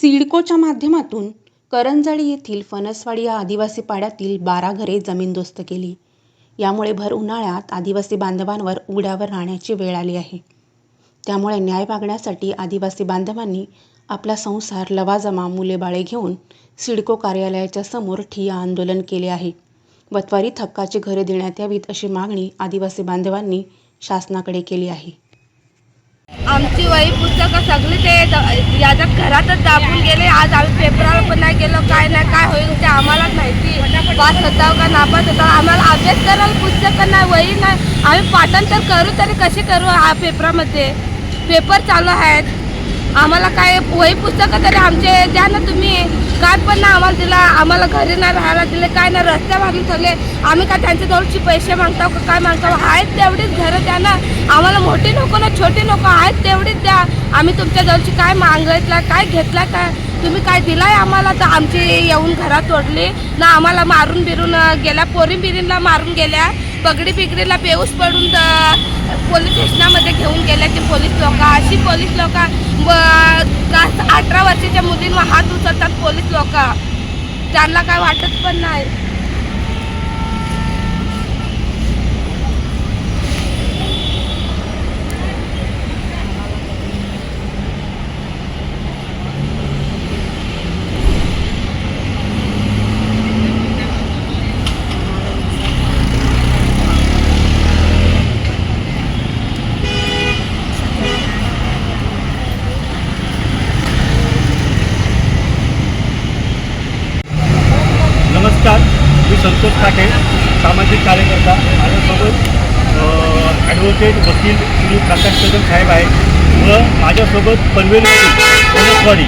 सिडकोच्या माध्यमातून करंजळी येथील फणसवाडी या आदिवासी पाड्यातील बारा घरे जमीनदोस्त केली. यामुळे भर उन्हाळ्यात आदिवासी बांधवांवर उघड्यावर राहण्याची वेळ आली आहे. त्यामुळे न्याय मागण्यासाठी आदिवासी बांधवांनी आपला संसार लवाजमा मुले बाळे घेऊन सिडको कार्यालयाच्या समोर ठिय्या आंदोलन केले आहे व त्वरित हक्काची घरे देण्यात यावीत अशी मागणी आदिवासी बांधवांनी शासनाकडे केली आहे. आमची वही पुस्तकं याच्यात घरातच दाबून गेले आज आम्ही पेपरावर पण नाही गेलो काय नाही काय होईल ते आम्हालाच माहिती. पास होता का नापास होता आम्हाला अभ्यास करायला पुस्तकं नाही वही नाही. आम्ही पाठांतर करू तरी कसे करू हा पेपरामध्ये? पेपर चालू आहेत. आम्हाला काय वही पुस्तकं तरी आमचे द्या ना तुम्ही. काय पण ना आम्हाला दिला आम्हाला घरी नाही राहायला दिले काय ना रस्त्या मागून ठेवले आम्ही काय त्यांच्या जवळची पैसे मागताव का काय मागताव? आहेत तेवढीच घरं द्या ना. आम्हाला मोठी नको ना छोटी नको आहेत तेवढीच द्या. आम्ही तुमच्या जवळची काय मागितला काय घेतला काय तुम्ही काय दिलाय आम्हाला? तर आमची येऊन घरात तोडली ना आम्हाला मारून बिरून गेल्या पोरी बिरींना मारून गेल्या. पगडी बिगडीला बेऊस पडून पोलीस स्टेशनामध्ये घेऊन गेल्याची ते पोलीस लोक अशी पोलीस लोक अठरा वर्षाच्या मुलींवर हात उचलतात पोलीस लोक? त्यांना काय वाटत पण नाही नमस्कार मी संतोष काटे सामाजिक कार्यकर्ता माझ्यासोबत ॲडव्होकेट वकील श्री प्रकाशचंद्र साहेब आहे व माझ्यासोबत पनवेलमधील पणसवाडी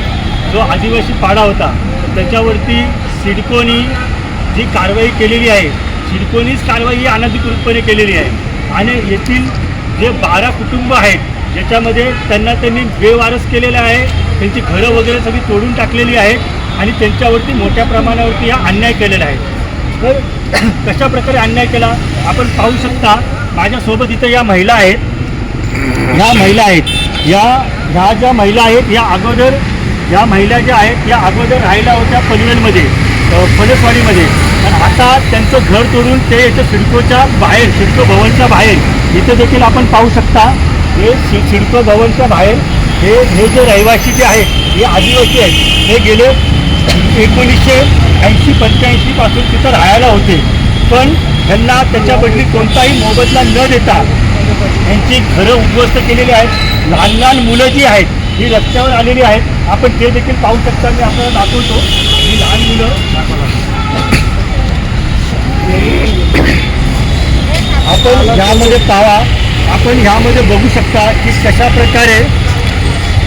जो आदिवासी पाडा होता. त्याच्यावरती सिडकोनी जी कारवाई केलेली आहे सिडकोनीच कारवाई ही अनधिकृतपणे केलेली आहे. आणि येथील जे बारा कुटुंब आहेत ज्याच्यामध्ये त्यांना त्यांनी बेवारस केलेलं आहे त्यांची घरं वगैरे सगळी तोडून टाकलेली आहेत आणि त्यांच्यावरती मोठ्या प्रमाणावरती हा अन्याय केलेला आहे. तर कशा प्रकारे अन्याय केला आपण पाहू शकता माझ्यासोबत इथं या महिला आहेत. ह्या महिला आहेत. या ह्या ज्या महिला आहेत या अगोदर या महिला ज्या आहेत या अगोदर राहिल्या होत्या पनवेलमध्ये अ, पण आता त्यांचं घर तोडून ते इथं सिडकोच्या बाहेर सिडको भवनच्या बाहेर इथं देखील आपण पाहू शकता. हे सि सिडको भवनच्या बाहेर हे हे जे रहिवासी जे आहेत हे आदिवासी आहेत हे गेले एकोणीसशे ऐंशी पंच्याऐंशीपासून तिथं राहायला होते. पण त्यांना त्याच्या बदली कोणताही मोबदला न देता यांची घरं उद्ध्वस्त केलेली आहेत. लहान लहान मुलं जी आहेत ही रस्त्यावर आलेली आहेत. आपण ते देखील पाहू शकता. मी आपल्याला दाखवतो. ही लहान मुलं. आपण ह्यामध्ये पाहा. आपण ह्यामध्ये बघू शकता की कशा प्रकारे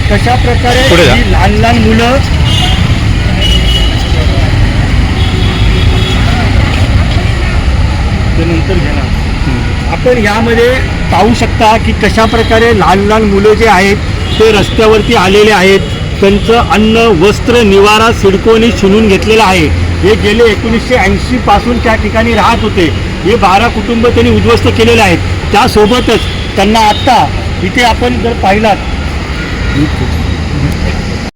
कशा प्रकारे. ही लहान लहान मुलं ते नंतर तर यामध्ये पाहू शकता की कशा प्रकारे लहान लहान मुलं जे आहेत ते रस्त्यावरती आलेले आहेत. त्यांचं अन्न वस्त्र निवारा सिडकोने शिनून घेतलेलं आहे. हे गेले एकोणीसशे ऐंशीपासून त्या ठिकाणी राहत होते. हे बारा कुटुंब त्यांनी उद्ध्वस्त केलेले आहेत. त्यासोबतच त्यांना आत्ता इथे आपण जर पाहिलात